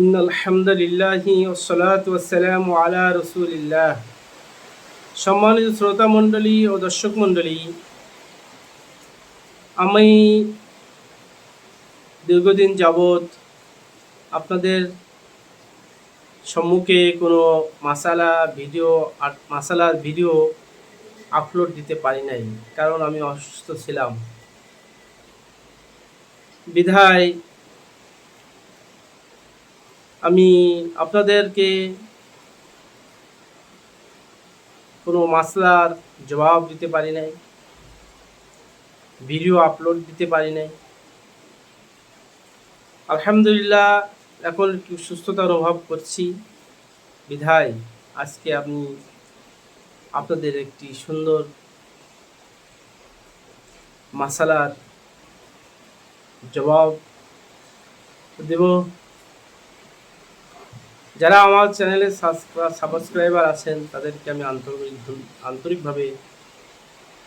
In আলহামদুলিল্লাহি ওসলাত ওসালাম আলা রসুলিল্লাহ। সম্মানিত শ্রোতা মণ্ডলী ও দর্শক মণ্ডলী, আমি দীর্ঘদিন যাবৎ আপনাদের সম্মুখে কোনো মাসালা ভিডিও মাসালার ভিডিও আপলোড দিতে পারি নাই, কারণ আমি অসুস্থ ছিলাম। বিধায় আমি আপনাদেরকে কোনো মাসলার জবাব দিতে পারি নাই ভিডিও আপলোড দিতে পারি নাই। আলহামদুলিল্লাহ, এখন একটু সুস্থতা অনুভব করছি। বিধায় আজকে আমি আপনাদের একটি সুন্দর মাসালার জবাব দেব। যারা আমার চ্যানেলে সাবস্ক্রাইবার আছেন, তাদেরকে আমি আন্তরিক আন্তরিকভাবে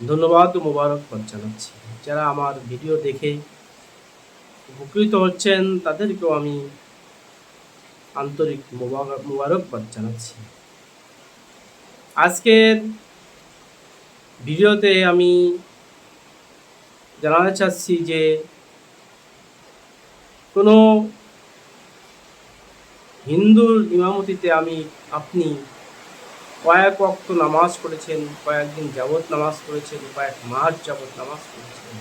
ধন্যবাদ ও মোবারকবাদ জানাচ্ছি। যারা আমার ভিডিও দেখে উপকৃত হচ্ছেন, তাদেরকেও আমি আন্তরিক মোবারক- মোবারকবাদ জানাচ্ছি। আজকের ভিডিওতে আমি জানাতে চাচ্ছি যে কোনো হিন্দুর ইমামতিতে আমি, আপনি কয়েক অক্ত নামাজ পড়েছেন, কয়েকদিন যাবৎ নামাজ পড়েছেন, কয়েক মাস যাবৎ নামাজ পড়েছেন।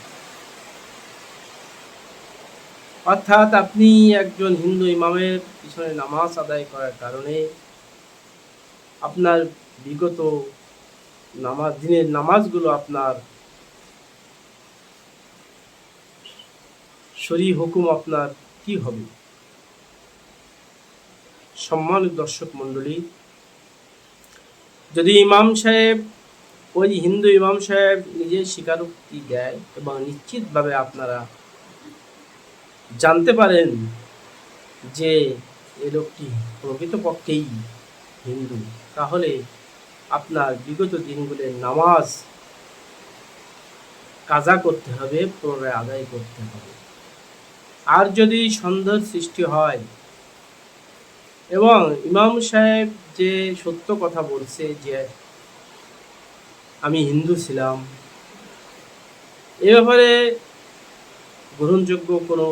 অর্থাৎ আপনি একজন হিন্দু ইমামের পিছনে নামাজ আদায় করার কারণে আপনার বিগত নামাজ, দিনের নামাজগুলো আপনার শরী হুকুম আপনার কি হবে? সম্মানিত দর্শক মণ্ডলী, যদি ইমাম সাহেব, ওই হিন্দু ইমাম সাহেব নিজের স্বীকারোক্তি দেয় এবং নিশ্চিতভাবে আপনারা জানতে পারেন যে এ লোকটি প্রকৃতপক্ষেই হিন্দু, তাহলে আপনার বিগত দিনগুলোর নামাজ কাজা করতে হবে, পুনরায় আদায় করতে হবে। আর যদি সন্দেহের সৃষ্টি হয় এবং ইমাম সাহেব যে সত্য কথা বলছে যে আমি হিন্দু ছিলাম, এ ব্যাপারে গ্রহণযোগ্য কোনো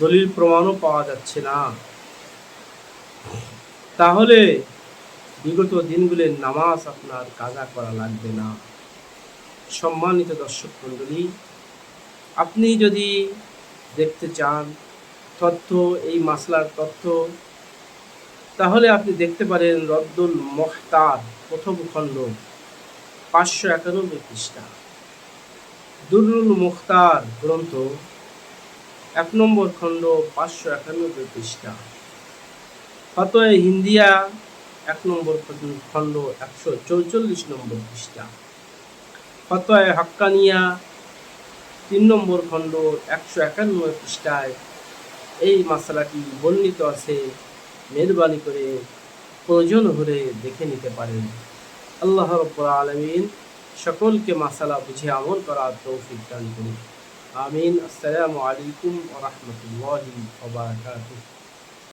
দলিল প্রমাণও পাওয়া যাচ্ছে না। তাহলে বিগত দিনগুলির নামাজ আপনার কাজা করা লাগবে না। সম্মানিত দর্শক মণ্ডলী, আপনি যদি দেখতে চান তথ্য এই মাসলার তথ্য তাহলে আপনি দেখতে পারেন রদ্দুল মখতার প্রথম খণ্ড, পাঁচশো একানব্বই পৃষ্ঠা। দুরুল মুখতার গ্রন্থ, এক নম্বর খণ্ড, পাঁচশো একানব্বই পৃষ্ঠা। ফতোয় হিন্দিয়া, এক নম্বর খণ্ড, একশো চৌচল্লিশ নম্বর পৃষ্ঠা। ফতোয় হাক্কানিয়া, তিন নম্বর খণ্ড, একশো একানব্বই পৃষ্ঠায় এই মশলাটি বর্ণিত আছে, মেহরবানি করে প্রয়োজন হলে দেখে নিতে পারেন। আল্লাহ রব্বুল আলমিন সকলকে মাসালা বুঝে আমল করার তৌফিক দান করুন। আমিন। আসসালামু আলাইকুম ওরহমতুল্লাহি রাহমাতুল্লাহি ওয়া বারাকাতুহু।